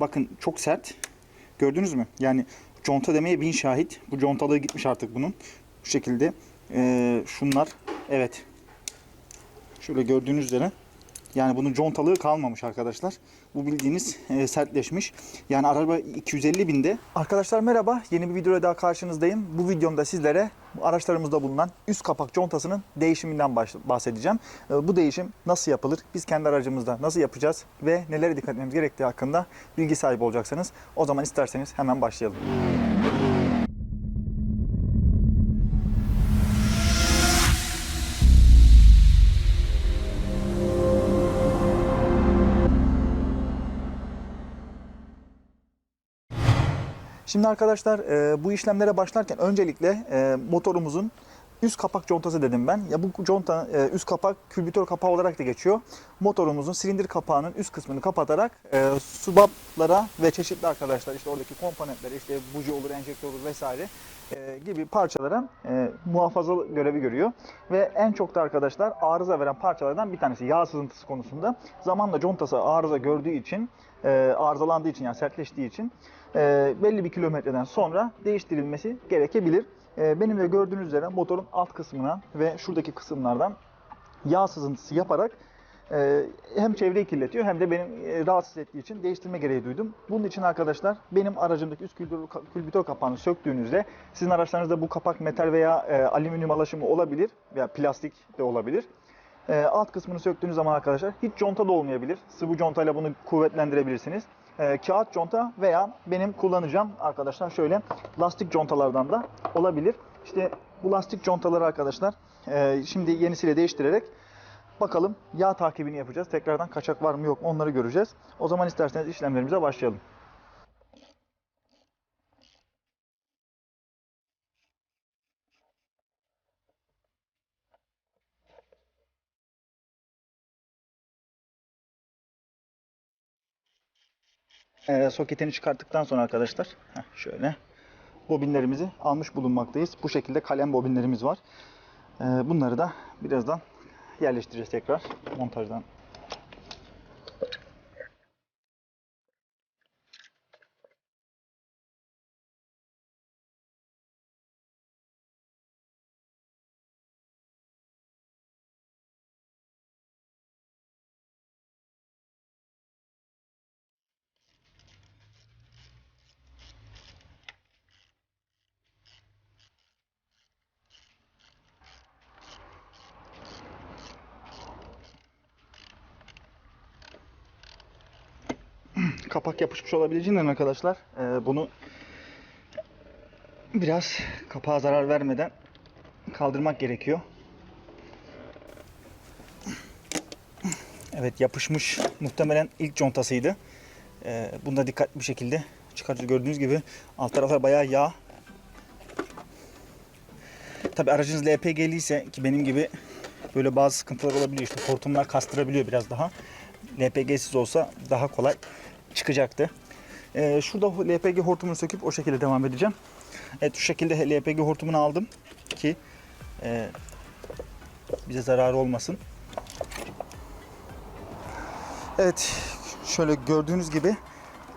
bakın çok sert. Gördünüz mü? Yani conta demeye bin şahit. Bu contalığı gitmiş artık bunun. Bu şekilde. Ee, şunlar evet. Şöyle gördüğünüz üzere. Yani bunun contalığı kalmamış arkadaşlar. Bu bildiğiniz e, sertleşmiş. Yani araba 250 binde. Arkadaşlar merhaba. Yeni bir videoyla daha karşınızdayım. Bu videomda sizlere araçlarımızda bulunan üst kapak contasının değişiminden bahsedeceğim. E, bu değişim nasıl yapılır? Biz kendi aracımızda nasıl yapacağız? Ve nelere dikkat etmemiz gerektiği hakkında bilgi sahibi olacaksınız. O zaman isterseniz hemen başlayalım. Şimdi arkadaşlar e, bu işlemlere başlarken öncelikle e, motorumuzun üst kapak contası dedim ben. Ya bu conta e, üst kapak külbütör kapağı olarak da geçiyor. Motorumuzun silindir kapağının üst kısmını kapatarak e, subaplara ve çeşitli arkadaşlar işte oradaki komponentlere işte buji olur, enjektör olur vesaire e, gibi parçalara e, muhafaza görevi görüyor. Ve en çok da arkadaşlar arıza veren parçalardan bir tanesi yağ sızıntısı konusunda. Zamanla contası arıza gördüğü için, e, arızalandığı için yani sertleştiği için e, belli bir kilometreden sonra değiştirilmesi gerekebilir. E, benim de gördüğünüz üzere motorun alt kısmına ve şuradaki kısımlardan yağ sızıntısı yaparak e, hem çevreyi kirletiyor hem de benim e, rahatsız ettiği için değiştirme gereği duydum. Bunun için arkadaşlar benim aracımdaki üst külbütör, kapağını söktüğünüzde sizin araçlarınızda bu kapak metal veya e, alüminyum alaşımı olabilir veya plastik de olabilir. E, alt kısmını söktüğünüz zaman arkadaşlar hiç conta da olmayabilir. Sıvı contayla bunu kuvvetlendirebilirsiniz. E, kağıt conta veya benim kullanacağım arkadaşlar şöyle lastik contalardan da olabilir. İşte bu lastik contaları arkadaşlar e, şimdi yenisiyle değiştirerek bakalım yağ takibini yapacağız. Tekrardan kaçak var mı yok mu onları göreceğiz. O zaman isterseniz işlemlerimize başlayalım. Ee, soketini çıkarttıktan sonra arkadaşlar heh, şöyle bobinlerimizi almış bulunmaktayız. Bu şekilde kalem bobinlerimiz var. Ee, bunları da birazdan yerleştireceğiz tekrar montajdan. Kapak yapışmış olabileceğinden arkadaşlar e, bunu biraz kapağa zarar vermeden kaldırmak gerekiyor. Evet yapışmış muhtemelen ilk contasıydı. E, bunu da dikkatli bir şekilde çıkartıyoruz. Gördüğünüz gibi alt taraflar bayağı yağ. Tabi aracınız LPG'li ise ki benim gibi böyle bazı sıkıntılar olabiliyor. İşte hortumlar kastırabiliyor biraz daha. LPG'siz olsa daha kolay çıkacaktı. Ee, şurada LPG hortumunu söküp o şekilde devam edeceğim. Evet şu şekilde LPG hortumunu aldım ki e, bize zararı olmasın. Evet şöyle gördüğünüz gibi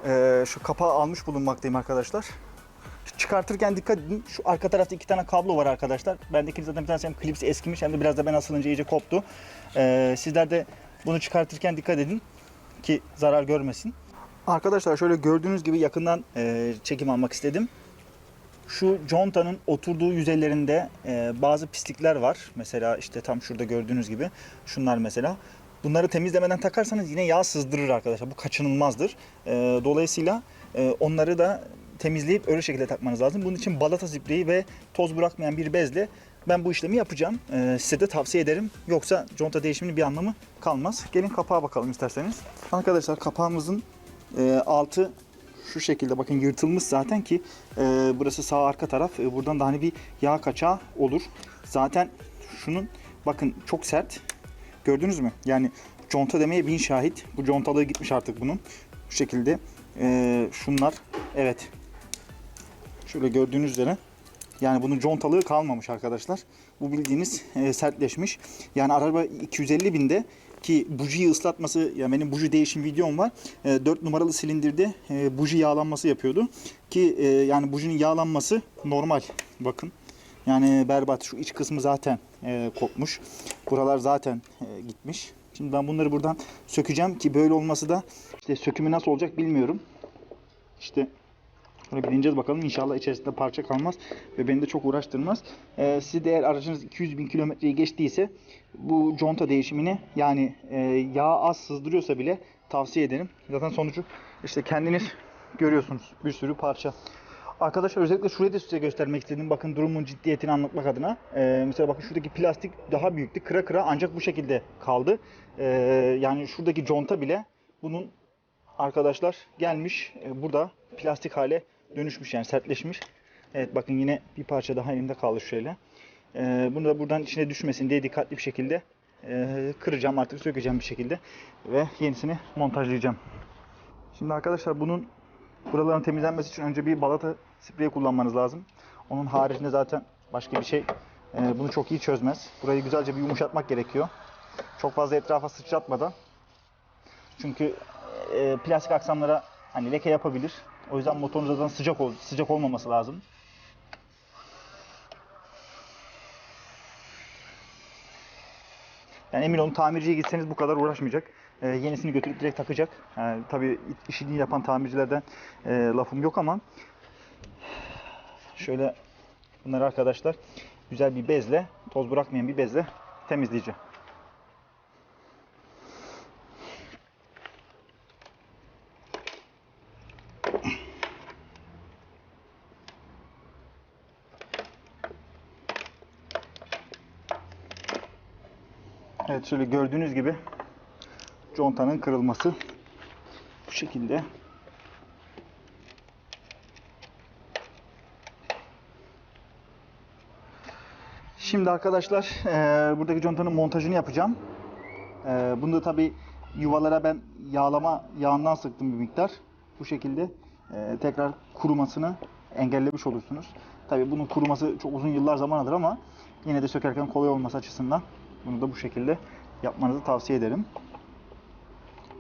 e, şu kapağı almış bulunmaktayım arkadaşlar. Çıkartırken dikkat edin. Şu arka tarafta iki tane kablo var arkadaşlar. Bendeki zaten bir tanesi hem klipsi eskimiş hem de biraz da ben asılınca iyice koptu. Ee, sizler de bunu çıkartırken dikkat edin ki zarar görmesin. Arkadaşlar şöyle gördüğünüz gibi yakından e, çekim almak istedim. Şu contanın oturduğu yüzeylerinde e, bazı pislikler var. Mesela işte tam şurada gördüğünüz gibi şunlar mesela. Bunları temizlemeden takarsanız yine yağ sızdırır arkadaşlar. Bu kaçınılmazdır. E, dolayısıyla e, onları da temizleyip öyle şekilde takmanız lazım. Bunun için balata spreyi ve toz bırakmayan bir bezle ben bu işlemi yapacağım. E, size de tavsiye ederim. Yoksa conta değişiminin bir anlamı kalmaz. Gelin kapağa bakalım isterseniz. Arkadaşlar kapağımızın e, altı şu şekilde bakın yırtılmış zaten ki e, burası sağ arka taraf. E, buradan da hani bir yağ kaçağı olur. Zaten şunun bakın çok sert. Gördünüz mü? Yani conta demeye bin şahit. Bu contalığı gitmiş artık bunun. Bu şekilde. E, şunlar evet. Şöyle gördüğünüz üzere. Yani bunun contalığı kalmamış arkadaşlar. Bu bildiğiniz e, sertleşmiş. Yani araba 250 binde ki bujiyi ıslatması ya benim buji değişim videom var. 4 numaralı silindirde e, buji yağlanması yapıyordu. Ki e, yani bujinin yağlanması normal. Bakın. Yani berbat. Şu iç kısmı zaten e, kopmuş. Buralar zaten e, gitmiş. Şimdi ben bunları buradan sökeceğim ki böyle olması da işte sökümü nasıl olacak bilmiyorum. İşte Bunu bilineceğiz bakalım. İnşallah içerisinde parça kalmaz ve beni de çok uğraştırmaz. Ee, siz de eğer aracınız 200 bin kilometreyi geçtiyse bu conta değişimini yani e, yağ az sızdırıyorsa bile tavsiye ederim. Zaten sonucu işte kendiniz görüyorsunuz. Bir sürü parça. Arkadaşlar özellikle şurayı da size göstermek istedim. Bakın durumun ciddiyetini anlatmak adına. Ee, mesela bakın şuradaki plastik daha büyüktü. Kıra kıra ancak bu şekilde kaldı. Ee, yani şuradaki conta bile bunun arkadaşlar gelmiş e, burada plastik hale dönüşmüş yani sertleşmiş. Evet bakın yine bir parça daha elimde kaldı şöyle. Ee, bunu da buradan içine düşmesin diye dikkatli bir şekilde e, kıracağım artık sökeceğim bir şekilde ve yenisini montajlayacağım. Şimdi arkadaşlar bunun buraların temizlenmesi için önce bir balata spreyi kullanmanız lazım. Onun haricinde zaten başka bir şey e, bunu çok iyi çözmez. Burayı güzelce bir yumuşatmak gerekiyor. Çok fazla etrafa sıçratmadan. Çünkü e, plastik aksamlara hani leke yapabilir. O yüzden motorun zaten sıcak ol, sıcak olmaması lazım. Yani emin olun tamirciye gitseniz bu kadar uğraşmayacak. E, yenisini götürüp direkt takacak. Yani, tabii işini yapan tamircilerden e, lafım yok ama şöyle bunları arkadaşlar güzel bir bezle, toz bırakmayan bir bezle temizleyeceğim. Evet şöyle gördüğünüz gibi contanın kırılması bu şekilde. Şimdi arkadaşlar eee, buradaki contanın montajını yapacağım. Eee bunu da tabi yuvalara ben yağlama yağından sıktım bir miktar. Bu şekilde eee, tekrar kurumasını engellemiş olursunuz. Tabi bunun kuruması çok uzun yıllar zaman alır ama yine de sökerken kolay olması açısından bunu da bu şekilde yapmanızı tavsiye ederim.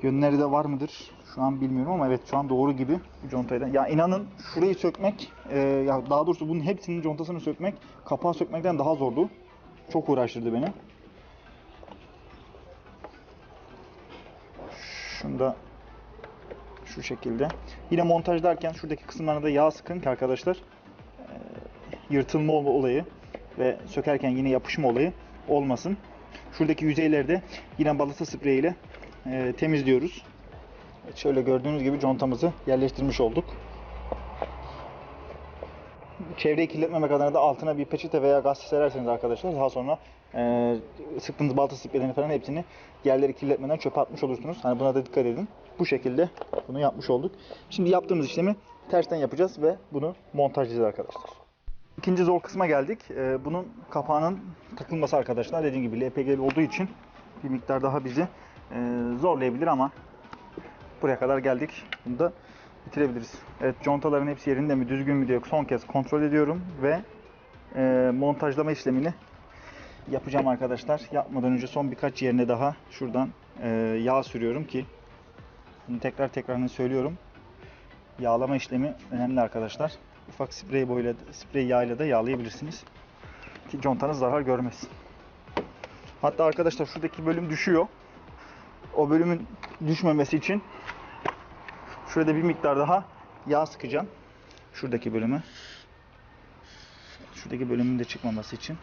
Yönleri de var mıdır? Şu an bilmiyorum ama evet şu an doğru gibi contayla. Ya inanın şurayı sökmek, e, ya daha doğrusu bunun hepsinin contasını sökmek, kapağı sökmekten daha zordu. Çok uğraştırdı beni. Şunda şu şekilde. Yine montajlarken şuradaki kısımlarına da yağ sıkın ki arkadaşlar e, yırtılma ol- olayı ve sökerken yine yapışma olayı olmasın. Şuradaki yüzeylerde yine balata spreyiyle e, temizliyoruz. Şöyle gördüğünüz gibi contamızı yerleştirmiş olduk. Çevreyi kirletmemek adına da altına bir peçete veya gaz sererseniz arkadaşlar daha sonra e, sıktığınız balata spreylerini falan hepsini yerleri kirletmeden çöpe atmış olursunuz. Hani buna da dikkat edin. Bu şekilde bunu yapmış olduk. Şimdi yaptığımız işlemi tersten yapacağız ve bunu montajlayacağız arkadaşlar. İkinci zor kısma geldik. Ee, bunun kapağının takılması arkadaşlar. Dediğim gibi LPG'li olduğu için bir miktar daha bizi e, zorlayabilir ama buraya kadar geldik. Bunu da bitirebiliriz. Evet contaların hepsi yerinde mi düzgün mü diye son kez kontrol ediyorum ve e, montajlama işlemini yapacağım arkadaşlar. Yapmadan önce son birkaç yerine daha şuradan e, yağ sürüyorum ki bunu tekrar tekrarını söylüyorum. Yağlama işlemi önemli arkadaşlar. Ufak sprey boyuyla, sprey yağıyla da yağlayabilirsiniz. Ki contanız zarar görmesin. Hatta arkadaşlar şuradaki bölüm düşüyor. O bölümün düşmemesi için şurada bir miktar daha yağ sıkacağım. Şuradaki bölümü. Şuradaki bölümün de çıkmaması için.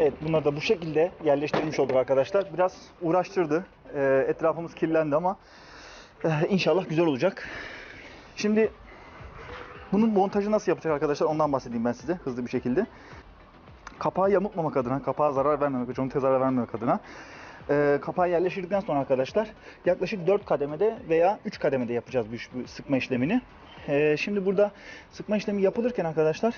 Evet bunları da bu şekilde yerleştirmiş olduk arkadaşlar. Biraz uğraştırdı. Ee, etrafımız kirlendi ama e, inşallah güzel olacak. Şimdi bunun montajı nasıl yapacak arkadaşlar ondan bahsedeyim ben size hızlı bir şekilde. kapağı yamultmamak adına, kapağa zarar vermemek, contaya zarar vermemek adına e, kapağı yerleştirdikten sonra arkadaşlar yaklaşık 4 kademede veya 3 kademede yapacağız bu, bu sıkma işlemini. E, şimdi burada sıkma işlemi yapılırken arkadaşlar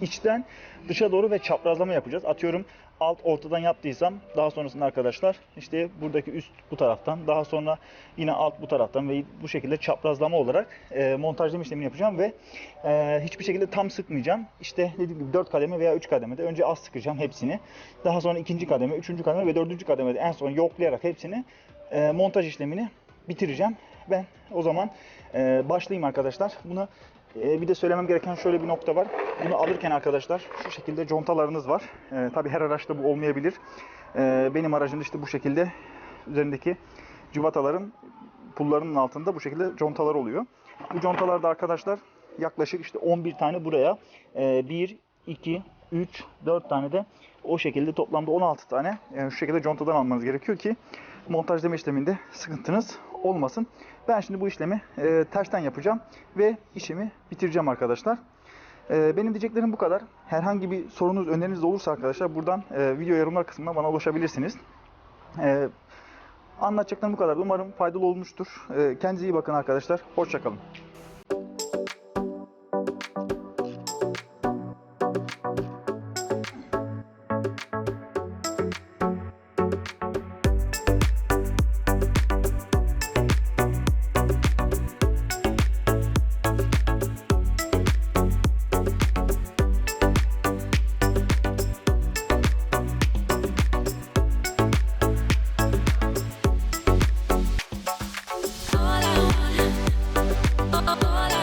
içten dışa doğru ve çaprazlama yapacağız. Atıyorum alt ortadan yaptıysam daha sonrasında arkadaşlar işte buradaki üst bu taraftan daha sonra yine alt bu taraftan ve bu şekilde çaprazlama olarak e, montajlama işlemini yapacağım ve e, hiçbir şekilde tam sıkmayacağım. İşte dediğim gibi 4 kademe veya 3 kademede önce az sıkacağım hepsini. Daha sonra ikinci kademe, üçüncü kademe ve dördüncü kademede en son yoklayarak hepsini e, montaj işlemini bitireceğim. Ben o zaman e, başlayayım arkadaşlar. Bunu e, bir de söylemem gereken şöyle bir nokta var. Bunu alırken arkadaşlar şu şekilde contalarınız var. E, tabii her araçta bu olmayabilir. E, benim aracımda işte bu şekilde üzerindeki civataların pullarının altında bu şekilde contalar oluyor. Bu contalarda arkadaşlar yaklaşık işte 11 tane buraya. E, 1, 2, 3, 4 tane de o şekilde toplamda 16 tane yani şu şekilde contadan almanız gerekiyor ki montajlama işleminde sıkıntınız olmasın. Ben şimdi bu işlemi e, tersten yapacağım ve işimi bitireceğim arkadaşlar. E, benim diyeceklerim bu kadar. Herhangi bir sorunuz, öneriniz olursa arkadaşlar buradan e, video yorumlar kısmına bana ulaşabilirsiniz. E, anlatacaklarım bu kadar. Umarım faydalı olmuştur. E, kendinize iyi bakın arkadaşlar. Hoşçakalın. all